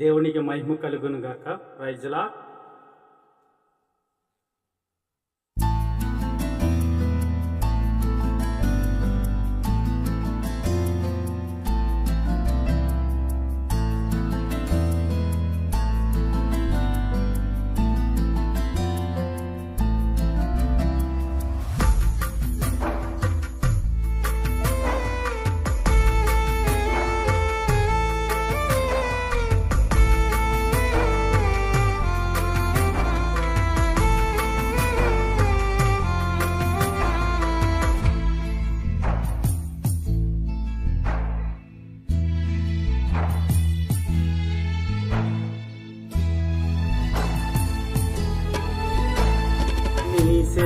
దేవునికి మహిమ కలుగును గాక రైజులా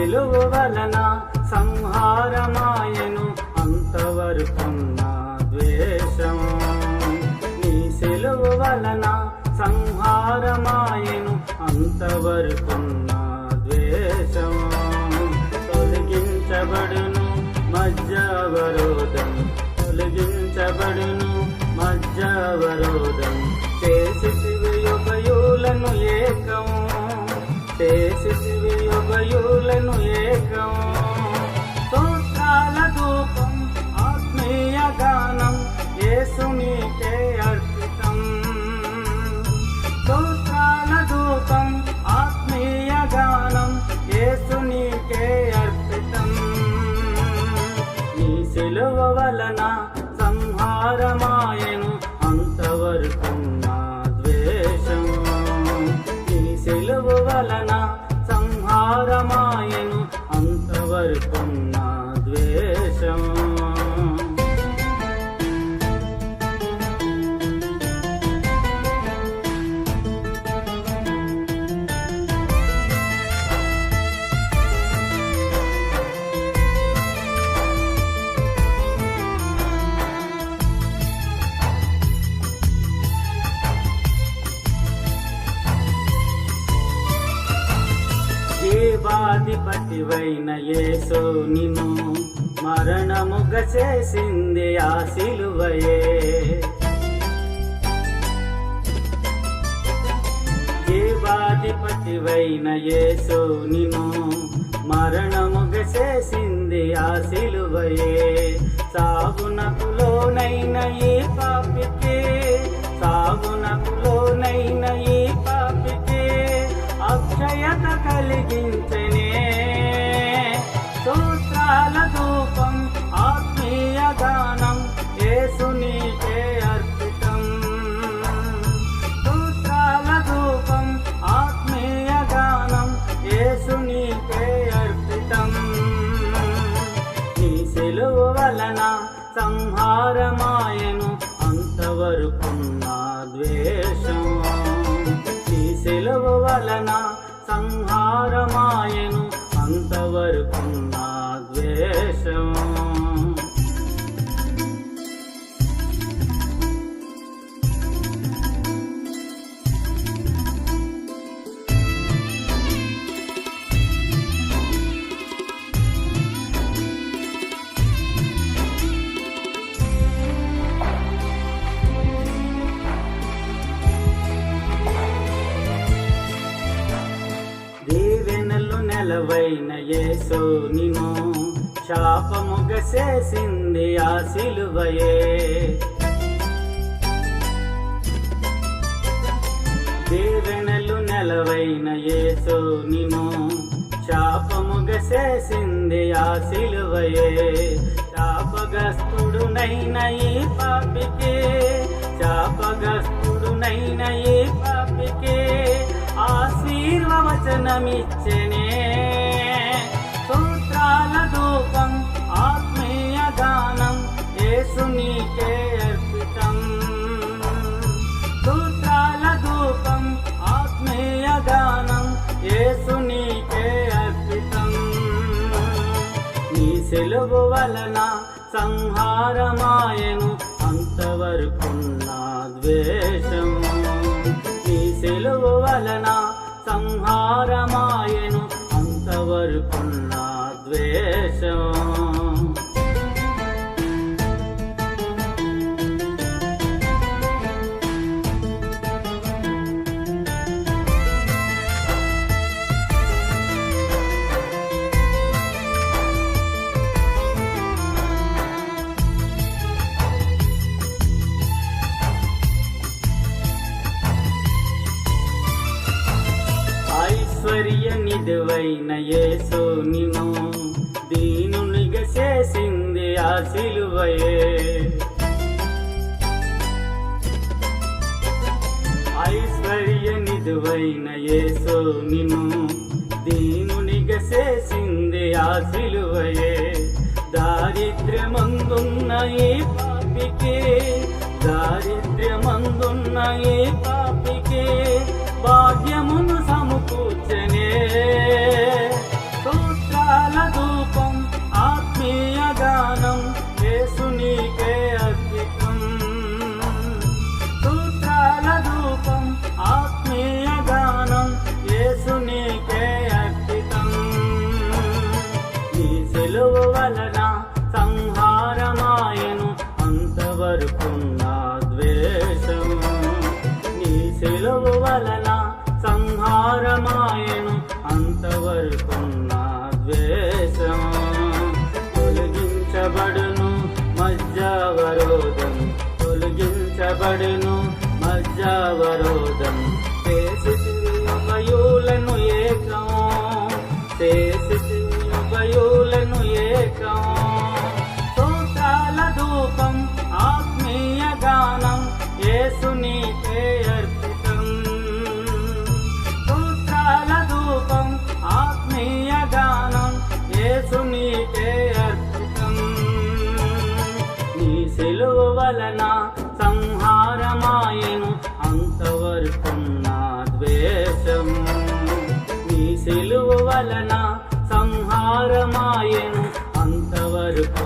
నీ వలన సంహారమాయను. అంతవరకున్న ద్వేషం నీ సెలువు వలన సంహారమాయను. అంతవరకున్న ద్వేషం తొలగించబడును మధ్యవరోధం. తొలగించబడును మధ్యవరోధం. చేసి యుగయులను ఏకం. చేసి శివ యుగయులను ఏకం. జీవాధిపతివైన యేసు నిన్ను మరణముగ చేసింది ఆ సిలువయే. జీవాధిపతివైన యేసో నిను మరణముగ చేసింది ఆ సిలువయే. సాగునకులోనైన ఈ వలన సంహారమాయను అంతవరకున్న ద్వేషం. నీ సెలవు వలన సంహారమాయను అంతవరకున్న ద్వేషం. నెలవైన యేసోనిను నిను శాపముగ చేసింది ఆ సిలువయే. దీవెనలు నెలవైన యేసోనిను నిను శాపముగ చేసింది ఆ సిలువయే. శాపగస్తుడునైన ఈ పాపికే శాపగస్తుడునైన ఈ పాపికే ఆశీర్వచనమిచ్చనే సెలవు వలన సంహారమాయను అంతవరకున్న ద్వేషము నీ సెలవు వలన సంహారమాయను అంతవరకున్న ద్వేషం. నిధువైన యేసు దీనునిగా చేసింది ఆ సిలువయే. ఐశ్వర్య నిధువైన యేసు నిను దీనునిగా చేసింది ఆ సిలువయే. దారిద్ర్యమందున్న ఈ పాపికి దారిద్ర్యమందున్న ఈ పాపికి భాగ్యమును సమకూర్చనే స్తోత్రాల ధూపం ఆత్మీయ గానం యేసునికే అర్పితం. సూత్రాల ధూపం ఆత్మీయ గానం యేసునికే అర్పితం. నీ సెలవు వలన సంహారమాయను అంతవరకున్న ద్వేషం. నీ సెలవు వలన సంహారమాయను అంతవరకున్నా తొలగించబడును మజ్జావరోధము వలన సంహారమాయను అంతవరకు.